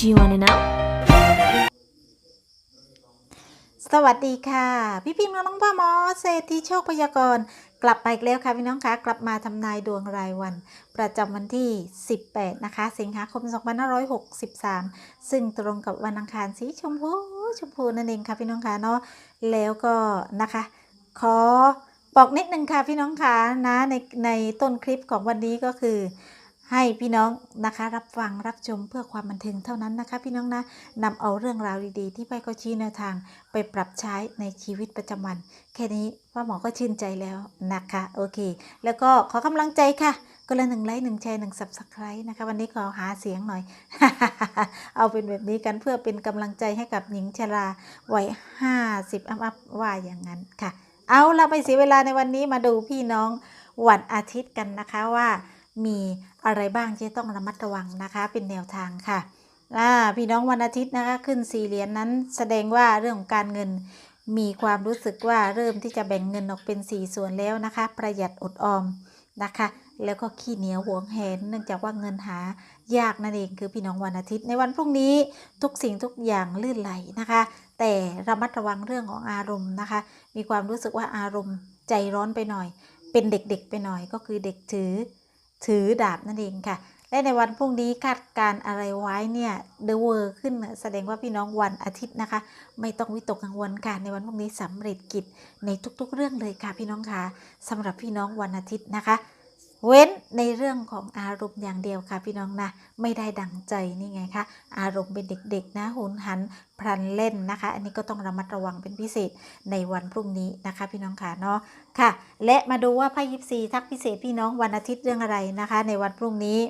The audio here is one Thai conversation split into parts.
Do you wanna know? สวัสดีค่ะ พี่พิมพ์น้องพ่อหมอเศรษฐีโชคพยากรณ์กลับมาอีกแล้วค่ะพี่น้องคะกลับมาทำนายดวงรายวัน ประจำวันที่ 18 นะคะ สิงหาคม 2563 ซึ่งตรงกับวันอังคารสีชมพูชมพูนั่นเองค่ะพี่น้องคะเนาะแล้วก็นะคะ ขอบอกนิดนึงค่ะพี่น้องคะนะในในต้นคลิปของวันนี้ก็คือ ให้พี่น้องนะคะ รับฟังรับชมเพื่อความบันเทิงเท่านั้นนะคะ พี่น้องนะนำเอาเรื่องราวดีๆ ที่ไปก็ชี้แนวทางไปปรับใช้ในชีวิตประจำวัน แค่นี้พ่อหมอก็ชื่นใจแล้วนะคะ โอเค แล้วก็ขอกำลังใจค่ะก็ละหนึ่งไลค์หนึ่งแชร์หนึ่งสับสไครต์นะคะ วันนี้ขอหาเสียงหน่อย เอาเป็นแบบนี้กันเพื่อเป็นกำลังใจให้กับหญิงชราวัยห้าสิบอัพอัพว่าอย่างนั้นค่ะ เอาเราไปเสียเวลาในวันนี้มาดูพี่น้องวันอาทิตย์กันนะคะว่า มีอะไรบ้างที่ต้องระมัดระวังนะคะเป็นแนวทางค่ะพี่น้องวันอาทิตย์นะคะขึ้นสี่เหรียญนนั้นแสดงว่าเรื่องของการเงินมีความรู้สึกว่าเริ่มที่จะแบ่งเงินออกเป็นสี่ส่วนแล้วนะคะ ประหยัดอดออมนะคะ แล้วก็ขี้เหนียวหวงแหนเนื่องจากว่าเงินหายากนั่นเองคือพี่น้องวันอาทิตย์ ในวันพรุ่งนี้ทุกสิ่งทุกอย่างลื่นไหลนะคะ แต่ระมัดระวังเรื่องของอารมณ์นะคะ มีความรู้สึกว่าอารมณ์ใจร้อนไปหน่อย เป็นเด็กๆไปหน่อยก็คือเด็กถือ ถือดาบนั่นเองค่ะ และในวันพรุ่งนี้คาดการอะไรไว้เนี่ยเดอะเวอร์ขึ้นแสดงว่าพี่น้องวันอาทิตย์นะคะ ไม่ต้องวิตกกังวลค่ะในวันพรุ่งนี้สำเร็จกิจในทุกๆ เรื่องเลยค่ะพี่น้องค่ะสำหรับพี่น้องวันอาทิตย์นะคะ เว้นในเรื่องของอารมณ์อย่างเดียวค่ะพี่น้องนะไม่ได้ดังใจนี่ไงคะอารมณ์เป็นเด็กๆนะหุนหันพลันเล่นนะคะ อันนี้ก็ต้องระมัดระวังเป็นพิเศษในวันพรุ่งนี้นะคะ พี่น้องค่ะเนาะค่ะ และมาดูว่าไพ่ยิปซีทักพิเศษพี่น้องวันอาทิตย์เรื่องอะไรนะคะ ในวันพรุ่งนี้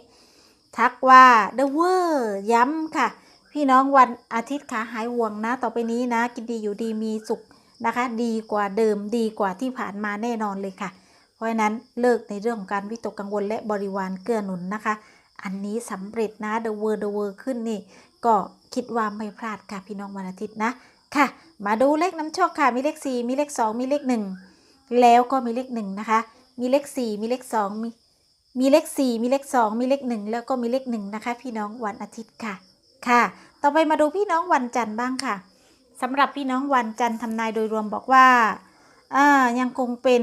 ทักว่า The w o r ย้ำค่ะ พี่น้องวันอาทิตย์ขาหายห่วงนะ ต่อไปนี้นะ กินดีอยู่ดีมีสุขนะคะ ดีกว่าเดิมดีกว่าที่ผ่านมาแน่นอนเลยค่ะ เพราะฉะนั้นเลิกในเรื่องของการวิตกกังวลและบริวารเกื้อหนุนนะคะ อันนี้สำเร็จนะ The w o r The w o r ขึ้นนี่ก็คิดว่าไม่พลาดค่ะพี่น้องวันอาทิตย์นะค่ะ มาดูเลขน้ำโชคค่ะมีเลข 4 มีเลข 2 มีเลข 1 แล้วก็มีเลข1นะคะมีเลข 4 มีเลข 2 มีมีเลข 4 มีเลข 2 มีเลข 1 แล้วก็มีเลข1นะคะพี่น้องวันอาทิตย์ค่ะค่ะ ต่อไปมาดูพี่น้องวันจันทร์บ้างค่ะสำหรับพี่น้องวันจันทร์ทำนายโดยรวมบอกว่าอ่ายังคงเป็น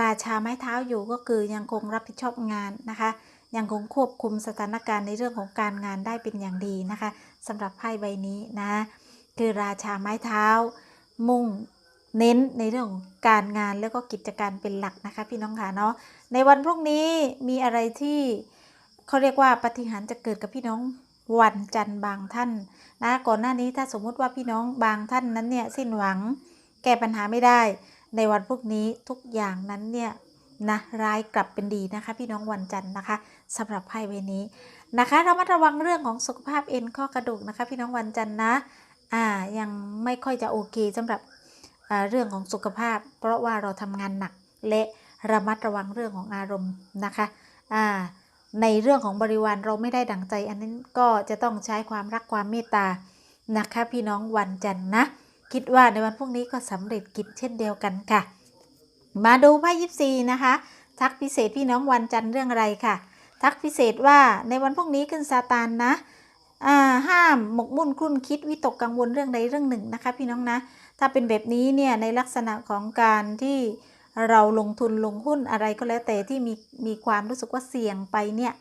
ราชาไม้เท้าอยู่ก็คือยังคงรับผิดชอบงานนะคะ ยังคงควบคุมสถานการณ์ในเรื่องของการงานได้เป็นอย่างดีนะคะสำหรับไพ่ใบนี้นะคือราชาไม้เท้า มุ่งเน้นในเรื่องของการงานแล้วก็กิจการเป็นหลักนะคะ พี่น้องค่ะเนาะในวันพรุ่งนี้มีอะไรที่เขาเรียกว่าปฏิหารจะเกิดกับพี่น้องวันจันทร์บางท่านนะก่อนหน้านี้ถ้าสมมุติว่าพี่น้องบางท่านนั้นเนี่ยสิ้นหวังแก้ปัญหาไม่ได้ ในวันพรุ่งนี้ทุกอย่างนั้นเนี่ยนะร้ายกลับเป็นดีนะคะ พี่น้องวันจันทร์นะคะสำหรับไพ่ใบนี้นะคะเรามาระวังเรื่องของสุขภาพเอ็นข้อกระดูกนะคะ พี่น้องวันจันทร์นะอ่ายังไม่ค่อยจะโอเคสำหรับอ่าเรื่องของสุขภาพ เพราะว่าเราทำงานหนักและระมัดระวังเรื่องของอารมณ์นะคะอ่าในเรื่องของบริวารเราไม่ได้ดังใจ อันนั้นก็จะต้องใช้ความรักความเมตตานะคะ พี่น้องวันจันทร์นะ คิดว่าในวันพรุ่งนี้ก็สำเร็จกิจเช่นเดียวกันค่ะ มาดูไพ่ยิปซีนะคะ ทักพิเศษพี่น้องวันจันทร์เรื่องอะไรค่ะ ทักพิเศษว่าในวันพรุ่งนี้ขึ้นซาตานนะห้ามหมกมุ่นคลุ่นคิดวิตกกังวลเรื่องใดเรื่องหนึ่งนะคะ พี่น้องนะ ถ้าเป็นแบบนี้เนี่ยในลักษณะของการที่เราลงทุนลงหุ้นอะไรก็แล้วแต่ที่มีมีความรู้สึกว่าเสี่ยงไปเนี่ย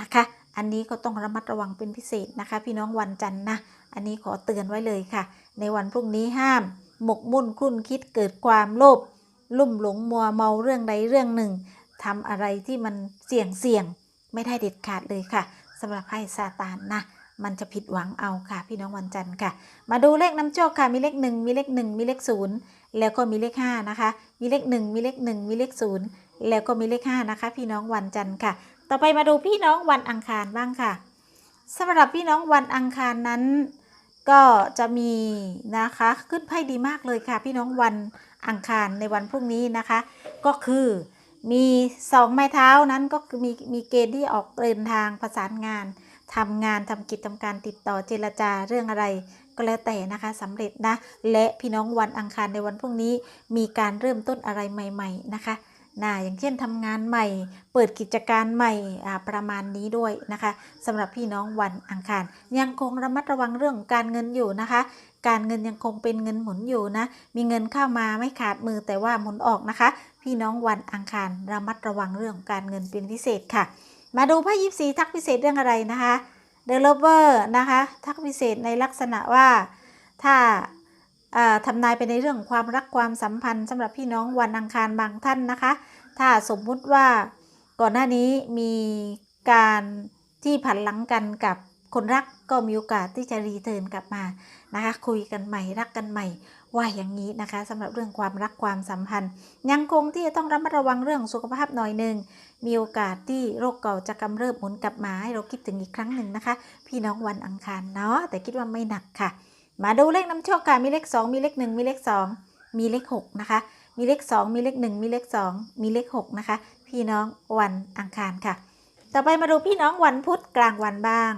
นะคะ อันนี้ก็ต้องระมัดระวังเป็นพิเศษนะคะ พี่น้องวันจันทร์นะ อันนี้ขอเตือนไว้เลยค่ะ ในวันพรุ่งนี้ห้าม หมกมุ่นคลุ่นคิดเกิดความโลภลุ่มหลงมัวเมาเรื่องใดเรื่องหนึ่งทำอะไรที่มันเสี่ยงเสี่ยงไม่ได้เด็ดขาดเลยค่ะสำหรับไพ่ซาตานนะมันจะผิดหวังเอาค่ะ พี่น้องวันจันทร์ค่ะ มาดูเลขน้ำโชคค่ะ มีเลขหนึ่งมีเลขหนึ่งมีเลขศูนย์แล้วก็มีเลขห้านะคะ มีเลขหนึ่งมีเลขหนึ่งมีเลขศูนย์แล้วก็มีเลขห้านะคะ พี่น้องวันจันทร์ค่ะ ต่อไปมาดูพี่น้องวันอังคารบ้างค่ะสำหรับพี่น้องวันอังคารนั้น ก็จะมีนะคะขึ้นไพ่ดีมากเลยค่ะ พี่น้องวันอังคารในวันพรุ่งนี้นะคะ ก็คือมีสองไม้เท้านั้นก็คือมีมีเกณฑ์ที่ออกเดินทางประสานงานทำงานทำกิจทำการติดต่อเจรจาเรื่องอะไรก็แล้วแต่นะคะสำเร็จนะ และพี่น้องวันอังคารในวันพรุ่งนี้ มีการเริ่มต้นอะไรใหม่ ๆ นะคะ นะอย่างเช่นทำงานใหม่ เปิดกิจการใหม่ประมาณนี้ด้วยนะคะสำหรับพี่น้องวันอังคาร ยังคงระมัดระวังเรื่องการเงินอยู่นะคะ การเงินยังคงเป็นเงินหมุนอยู่นะ มีเงินเข้ามาไม่ขาดมือแต่ว่าหมุนออกนะคะ พี่น้องวันอังคารระมัดระวังเรื่องการเงินเป็นพิเศษค่ะ มาดูไพ่ยิปซีทักพิเศษเรื่องอะไรนะคะเดลเวอร์นะคะ ทักพิเศษในลักษณะว่าถ้า ทำนายไปในเรื่องความรักความสัมพันธ์สำหรับพี่น้องวันอังคารบางท่านนะคะ ถ้าสมมุติว่าก่อนหน้านี้มีการที่ผันหลังกันกับคนรักก็มีโอกาสที่จะรีเทิร์นกลับมานะคะคุยกันใหม่รักกันใหม่ว่าอย่างนี้นะคะสำหรับเรื่องความรักความสัมพันธ์ ยังคงที่จะต้องระมัดระวังเรื่องสุขภาพหน่อยหนึ่งมีโอกาสที่โรคเก่าจะกำเริบหมุนกลับมาให้เราคิดถึงอีกครั้งหนึ่งนะคะ พี่น้องวันอังคารเนาะแต่คิดว่าไม่หนักค่ะ มาดูเลขน้ำโชคค่ะมีเลข 2 มีเลข 1 มีเลข 2 มีเลข 6 นะคะ มีเลข 2 มีเลข 1 มีเลข 2 มีเลข 6 นะคะ พี่น้องวันอังคารค่ะ ต่อไปมาดูพี่น้องวันพุธกลางวันบ้าง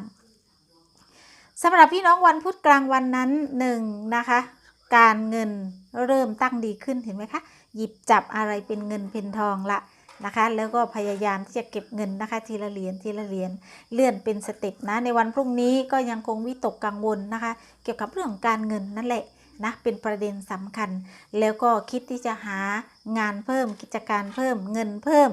สำหรับพี่น้องวันพุธกลางวันนั้นหนึ่งนะคะการเงินเริ่มตั้งดีขึ้นเห็นไหมคะ หยิบจับอะไรเป็นเงินเป็นทองละ นะคะ แล้วก็พยายามที่จะเก็บเงินนะคะ ทีละเหรียญทีละเหรียญเลื่อนเป็นสเต็ปนะ ในวันพรุ่งนี้ก็ยังคงวิตกกังวลนะคะ เกี่ยวกับเรื่องการเงินนั่นแหละนะเป็นประเด็นสำคัญ แล้วก็คิดที่จะหางานเพิ่มกิจการเพิ่มเงินเพิ่ม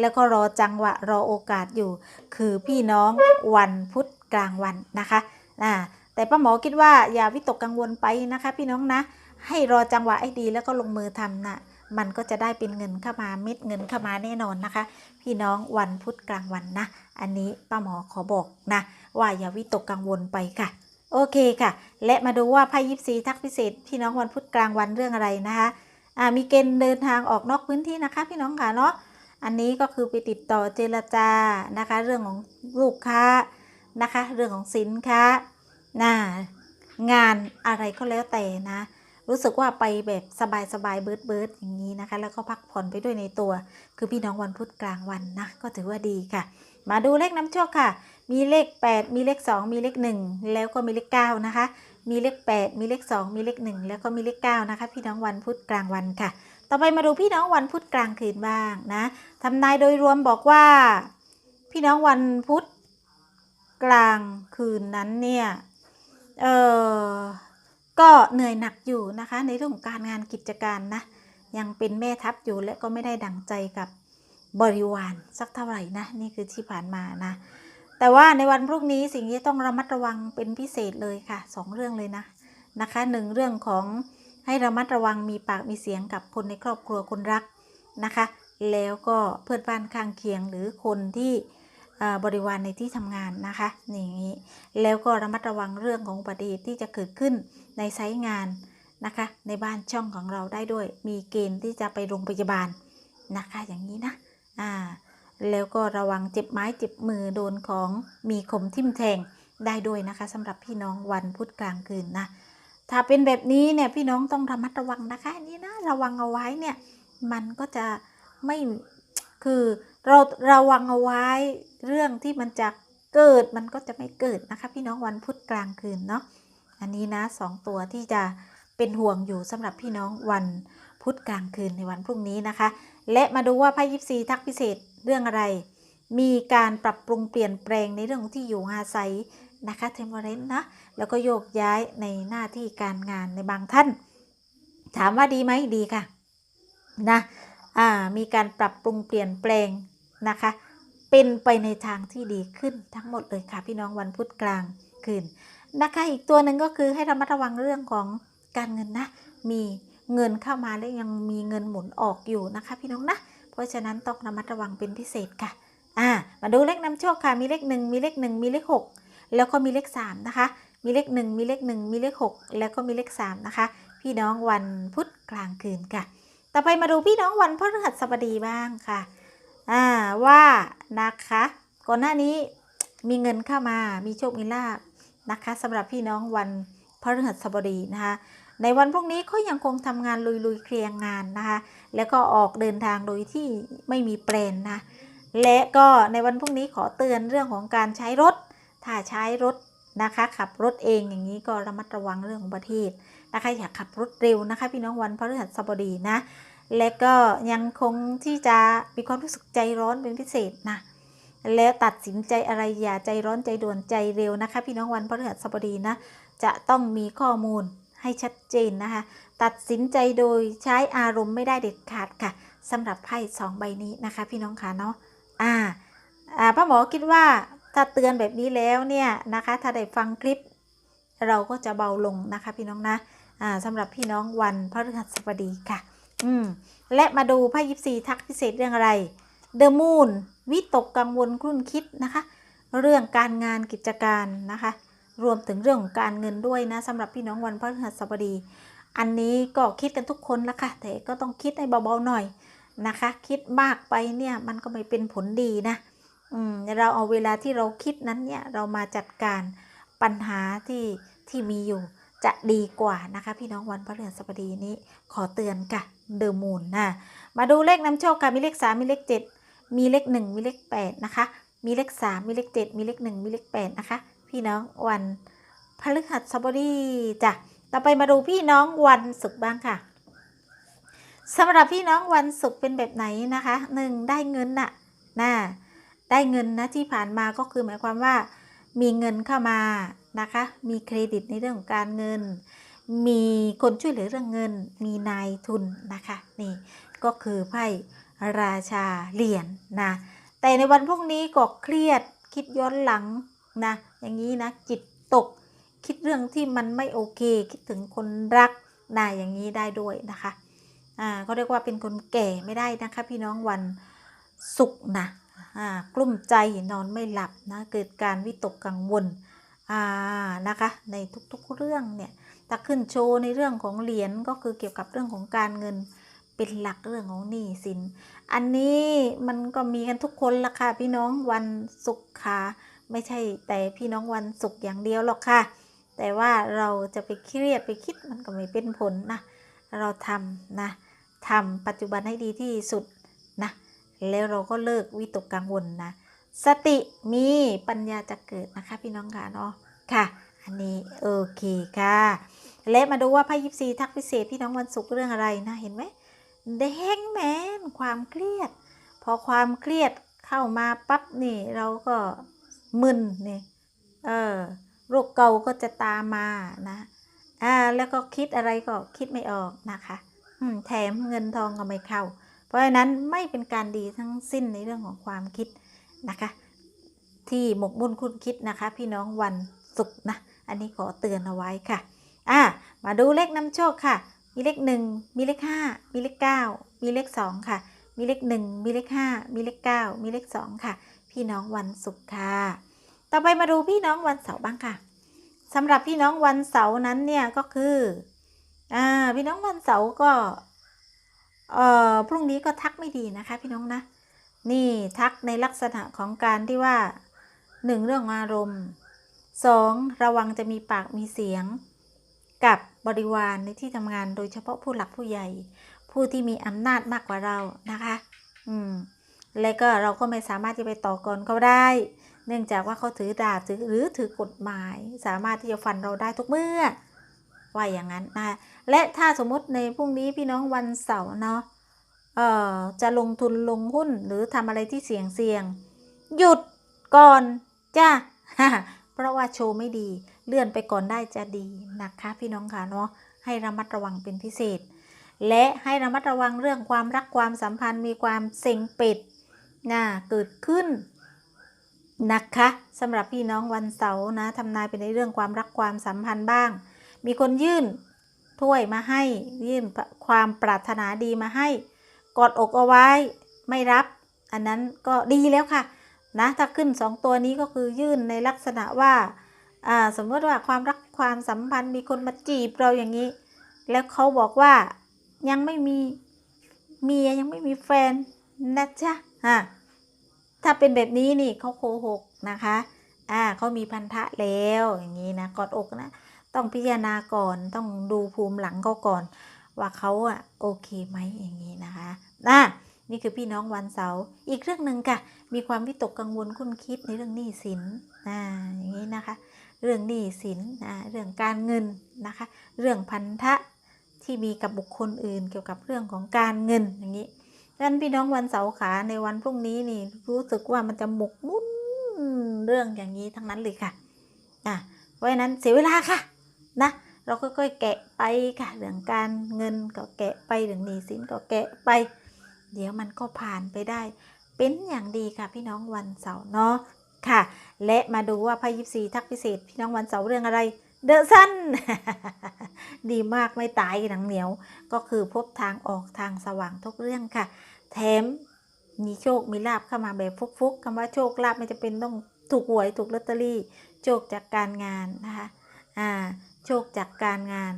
แล้วก็รอจังหวะรอโอกาสอยู่ คือพี่น้องวันพุธกลางวันนะคะอ่าแต่ป้าหมอคิดว่าอย่าวิตกกังวลไปนะคะ พี่น้องนะ ให้รอจังหวะให้ดีแล้วก็ลงมือทำนะ มันก็จะได้เป็นเงินเข้ามาเม็ดเงินเข้ามาแน่นอนนะคะ พี่น้องวันพุธกลางวันนะ อันนี้ป้าหมอขอบอกนะ ว่าอย่าวิตกกังวลไปค่ะ โอเคค่ะ และมาดูว่าไพ่ยิปซีทักพิเศษ พี่น้องวันพุธกลางวันเรื่องอะไรนะคะมีเกณฑ์เดินทางออกนอกพื้นที่นะคะ พี่น้องค่ะเนาะอันนี้ก็คือไปติดต่อเจรจานะคะ เรื่องของลูกค้านะคะ เรื่องของสินค้านะงานอะไรก็แล้วแต่นะ รู้สึกว่าไปแบบสบายๆเบิร์ดเบิร์ดอย่างนี้นะคะ แล้วก็พักผ่อนไปด้วยในตัว คือพี่น้องวันพุธกลางวันนะ ก็ถือว่าดีค่ะ มาดูเลขน้ำโชคค่ะ มีเลข 8 มีเลข 2 มีเลข 1 แล้วก็มีเลข 9 นะคะ มีเลข 8 มีเลข 2 มีเลข 1 แล้วก็มีเลข 9 นะคะ พี่น้องวันพุธกลางวันค่ะ ต่อไปมาดูพี่น้องวันพุธกลางคืนบ้างนะทำนายโดยรวมบอกว่า พี่น้องวันพุธกลางคืนนั้นเนี่ย เออ ก็เหนื่อยหนักอยู่นะคะ ในเรื่องของการงานกิจการนะ ยังเป็นแม่ทัพอยู่และก็ไม่ได้ดังใจกับบริวารสักเท่าไหร่นะ นี่คือที่ผ่านมานะ แต่ว่าในวันพรุ่งนี้สิ่งที่ต้องระมัดระวังเป็นพิเศษเลยค่ะสองเรื่องเลยนะนะคะหนึ่งเรื่องของให้ระมัดระวังมีปากมีเสียงกับคนในครอบครัวคนรักนะคะ แล้วก็เพื่อนบ้านข้างเคียงหรือคนที่ บริวารในที่ทำงานนะคะอย่างนี้แล้วก็ระมัดระวังเรื่องของอุบัติเหตุที่จะเกิดขึ้นในไซต์งานนะคะ ในบ้านช่องของเราได้ด้วย มีเกณฑ์ที่จะไปโรงพยาบาลนะคะ อย่างนี้นะอ่าแล้วก็ระวังเจ็บไม้เจ็บมือโดนของมีคมทิ่มแทงได้ด้วยนะคะสำหรับพี่น้องวันพุธกลางคืนนะถ้าเป็นแบบนี้เนี่ยพี่น้องต้องระมัดระวังนะคะนี่นะระวังเอาไว้เนี่ยมันก็จะไม่คือ เราระวังเอาไว้เรื่องที่มันจะเกิดมันก็จะไม่เกิดนะคะ พี่น้องวันพุธกลางคืนเนาะอันนี้นะสองตัวที่จะเป็นห่วงอยู่สำหรับพี่น้องวันพุธกลางคืนในวันพรุ่งนี้นะคะ และมาดูว่าไพ่ยิปซีทักพิเศษเรื่องอะไร มีการปรับปรุงเปลี่ยนแปลงในเรื่องที่อยู่อาศัยนะคะเทมเ r รนนะแล้วก็โยกย้ายในหน้าที่การงานในบางท่าน ถามว่าดีไหมดีค่ะนะอ่ามีการปรับปรุงเปลี่ยนแปลง นะคะ เป็นไปในทางที่ดีขึ้นทั้งหมดเลยค่ะ พี่น้องวันพุธกลางคืนนะคะ อีกตัวหนึ่งก็คือให้ระมัดระวังเรื่องของการเงินนะ มีเงินเข้ามาและยังมีเงินหมุนออกอยู่นะคะ พี่น้องนะ เพราะฉะนั้นต้องระมัดระวังเป็นพิเศษค่ะ อ่า มาดูเลขนำโชคค่ะ มีเลขหนึ่งมีเลขหนึ่งมีเลขหกแล้วก็มีเลขสามนะคะ มีเลขหนึ่งมีเลขหนึ่งมีเลขหกแล้วก็มีเลขสามนะคะ พี่น้องวันพุธกลางคืนค่ะ ต่อไปมาดูพี่น้องวันพฤหัสบดีบ้างค่ะ อ่าว่านะคะ ก่อนหน้านี้มีเงินเข้ามามีโชคมีลาบนะคะสำหรับพี่น้องวันพฤหัสบดีนะคะในวันพรุ่งนี้ก็ยังคงทำงานลุยๆเคลียร์งานนะคะ แล้วก็ออกเดินทางโดยที่ไม่มีแปลนนะ และก็ในวันพรุ่งนี้ขอเตือนเรื่องของการใช้รถ ถ้าใช้รถนะคะขับรถเองอย่างนี้ก็ระมัดระวังเรื่องของอุบัติเหตุนะคะอย่าขับรถเร็วนะคะ พี่น้องวันพฤหัสบดีนะ และก็ยังคงที่จะมีความรู้สึกใจร้อนเป็นพิเศษนะแล้วตัดสินใจอะไรอย่าใจร้อนใจด่วนใจเร็วนะคะ พี่น้องวันพฤหัสบดีนะจะต้องมีข้อมูลให้ชัดเจนนะคะ ตัดสินใจโดยใช้อารมณ์ไม่ได้เด็ดขาดค่ะสำหรับไพ่สองใบนี้นะคะ พี่น้องคะเนาะอ่าอ่าพ่อหมอคิดว่าถ้าเตือนแบบนี้แล้วเนี่ยนะคะ ถ้าได้ฟังคลิป เราก็จะเบาลงนะคะ พี่น้องนะอ่าสำหรับพี่น้องวันพฤหัสบดีค่ะ อืม และมาดูไพ่ยิปซีทักพิเศษเรื่องอะไรเดอะมูนวิตกกังวลครุ่นคิดนะคะ เรื่องการงานกิจการนะคะ รวมถึงเรื่องของการเงินด้วยนะสำหรับพี่น้องวันพฤหัสบดี อันนี้ก็คิดกันทุกคนละค่ะ แต่ก็ต้องคิดให้เบาๆหน่อยนะคะ คิดมากไปเนี่ยมันก็ไม่เป็นผลดีนะอืมเราเอาเวลาที่เราคิดนั้นเนี่ยเรามาจัดการปัญหาที่ที่มีอยู่จะดีกว่านะคะ พี่น้องวันพฤหัสบดีนี้ขอเตือนค่ะ เดอะมูนนะมาดูเลขนำโชคค่ะมีเลข 3 มีเลข 7 มีเลข 1 มีเลข 8 นะคะ มีเลข 3 มีเลข 7 มีเลข 1 มีเลข 8 นะคะ พี่น้องวันพฤหัสบดีจ้ะต่อไปมาดูพี่น้องวันศุกร์บ้างค่ะสำหรับพี่น้องวันศุกร์เป็นแบบไหนนะคะหนึ่งได้เงินน่ะนะได้เงินนะที่ผ่านมาก็คือหมายความว่า มีเงินเข้ามานะคะ มีเครดิตในเรื่องของการเงิน มีคนช่วยเหลือเรื่องเงิน มีนายทุนนะคะนี่ก็คือไพ่ราชาเหรียญนะแต่ในวันพรุ่งนี้ก็เครียดคิดย้อนหลังนะอย่างนี้นะจิตตกคิดเรื่องที่มันไม่โอเค คิดถึงคนรักนะอย่างนี้ได้ด้วยนะคะอ่าก็เรียกว่าเป็นคนแก่ไม่ได้นะคะ พี่น้องวันศุกร์นะอ่ากลุ้มใจนอนไม่หลับนะเกิดการวิตกกังวลอ่านะคะในทุกๆเรื่องเนี่ย ถ้าขึ้นโชว์ในเรื่องของเหรียญก็คือเกี่ยวกับเรื่องของการเงินเป็นหลักเรื่องของหนี้สิน อันนี้มันก็มีกันทุกคนละค่ะพี่น้องวันศุกร์ค่ะไม่ใช่แต่พี่น้องวันศุกร์อย่างเดียวหรอกค่ะ แต่ว่าเราจะไปเครียดไปคิดมันก็ไม่เป็นผลนะ เราทำนะทำปัจจุบันให้ดีที่สุดนะ แล้วเราก็เลิกวิตกกังวลนะ สติมีปัญญาจะเกิดนะคะพี่น้องค่ะเนาะค่ะ อันนี้โอเคค่ะ และมาดูว่าไพ่ยิปซีทักพิเศษพี่น้องวันศุกร์เรื่องอะไรนะเห็นไหมแดงแมนความเครียด พอความเครียดเข้ามาปั๊บนี่เราก็มึนนี่เออโรคเก่าก็จะตามมานะอ่าแล้วก็คิดอะไรก็คิดไม่ออกนะคะอืมแถมเงินทองก็ไม่เข้า เพราะฉะนั้นไม่เป็นการดีทั้งสิ้นในเรื่องของความคิดนะคะ ที่หมกมุ่นคุ้นคิดนะคะ พี่น้องวันศุกร์นะ อันนี้ขอเตือนเอาไว้ค่ะ อ่ามาดูเลขนำโชคค่ะ มีเลขหนึ่งมีเลขห้ามีเลขเก้ามีเลขสองค่ะ มีเลขหนึ่งมีเลขห้ามีเลขเก้ามีเลขสองค่ะ พี่น้องวันศุกร์ค่ะ ต่อไปมาดูพี่น้องวันเสาร์บ้างค่ะสำหรับพี่น้องวันเสาร์นั้นเนี่ยก็คืออ่าพี่น้องวันเสาร์ก็เอ่อพรุ่งนี้ก็ทักไม่ดีนะคะ พี่น้องนะ นี่ทักในลักษณะของการที่ว่าหนึ่งเรื่องอารมณ์ สองระวังจะมีปากมีเสียง กับบริวารในที่ทำงานโดยเฉพาะผู้หลักผู้ใหญ่ ผู้ที่มีอำนาจมากกว่าเรานะคะ อืม และก็เราก็ไม่สามารถที่ไปต่อกรเขาได้ เนื่องจากว่าเขาถือดาบถือหรือถือกฎหมาย สามารถที่จะฟันเราได้ทุกเมื่อว่าอย่างนั้นนะคะและถ้าสมมติในพรุ่งนี้พี่น้องวันเสาร์เนาะเอ่อจะลงทุนลงหุ้นหรือทำอะไรที่เสี่ยงเสี่ยง หยุดก่อนจ้า เพราะว่าโชว์ไม่ดีเลื่อนไปก่อนได้จะดีนะคะพี่น้องค่ะเนาะให้ระมัดระวังเป็นพิเศษ และให้ระมัดระวังเรื่องความรักความสัมพันธ์มีความเซ็งเป็ดนะเกิดขึ้นนะคะสำหรับพี่น้องวันเสาร์นะทำนายไปในเรื่องความรักความสัมพันธ์บ้าง มีคนยื่นถ้วยมาให้ยื่นความปรารถนาดีมาให้ กอดอกเอาไว้ไม่รับ อันนั้นก็ดีแล้วค่ะ นะถ้าขึ้นสองตัวนี้ก็คือยื่นในลักษณะว่าสมมติว่าความรักความสัมพันธ์มีคนมาจีบเราอย่างนี้ แล้วเขาบอกว่ายังไม่มีเมียยังไม่มีแฟนนะจ๊ะอ่าถ้าเป็นแบบนี้นี่เขาโกหกนะคะอ่าเขามีพันธะแล้วอย่างนี้นะกอดอกนะ ต้องพิจารณาก่อนต้องดูภูมิหลังเขาก่อน ว่าเขาอะโอเคไหมอย่างนี้นะคะอะ นี่คือพี่น้องวันเสาร์อีกเรื่องหนึ่งค่ะ มีความวิตกกังวลคุ้นคิดในเรื่องหนี้สินอ่าอย่างนี้นะคะ เรื่องหนี้สินอ่าเรื่องการเงินนะคะ เรื่องพันธะที่มีกับบุคคลอื่น เกี่ยวกับเรื่องของการเงินอย่างนี้ดังนั้นพี่น้องวันเสาร์ขาในวันพรุ่งนี้นี่รู้สึกว่ามันจะหมกมุ่นเรื่องอย่างนี้ทั้งนั้นเลยค่ะอะเพราะฉะนั้นเสียเวลาค่ะนะเราก็ค่อยๆแกะไปค่ะเรื่องการเงินก็แกะไปเรื่องหนี้สินก็แกะไป เดี๋ยวมันก็ผ่านไปได้ เป็นอย่างดีค่ะพี่น้องวันเสาร์เนาะค่ะ และมาดูว่าไพ่ยิปซีทักพิเศษ พี่น้องวันเสาร์เรื่องอะไรเดอะซันดีมากไม่ตายหนังเหนียว ก็คือพบทางออกทางสว่างทุกเรื่องค่ะ แถมมีโชคมีลาบเข้ามาแบบฟุกๆคำว่าโชคลาบไม่จะเป็นต้องถูกหวยถูกลอตเตอรี่ โชคจากการงานนะคะอ่าโชคจากการงาน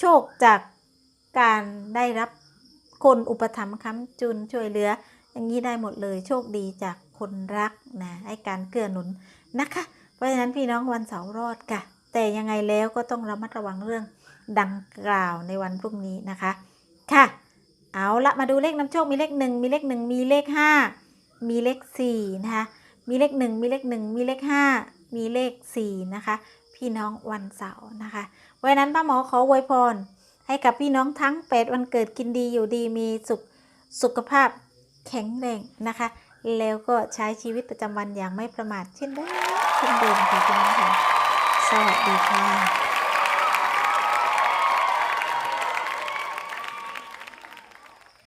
โชคจากการได้รับ คนอุปถัมภ์ค้ำจุนช่วยเหลือ อย่างนี้ได้หมดเลยโชคดีจากคนรักนะให้การเกื้อหนุนนะคะ เพราะฉะนั้นพี่น้องวันเสาร์รอดค่ะ แต่ยังไงแล้วก็ต้องระมัดระวังเรื่องดังกล่าวในวันพรุ่งนี้นะคะ ค่ะ เอาละมาดูเลขนำโชคมีเลขหนึ่งมีเลขหนึ่งมีเลขห้ามีเลขสี่นะคะมีเลขหนึ่งมีเลขหนึ่งมีเลขห้ามีเลขสี่นะคะ พี่น้องวันเสาร์นะคะวันนั้นป้าหมอขออวยพร ให้กับพี่น้องทั้ง 8 วันเกิดกินดีอยู่ดีมีสุขสุขภาพแข็งแรงนะคะ แล้วก็ใช้ชีวิตประจำวันอย่างไม่ประมาทเช่นเดิมเช่นเดิมค่ะพี่น้องค่ะสวัสดีค่ะ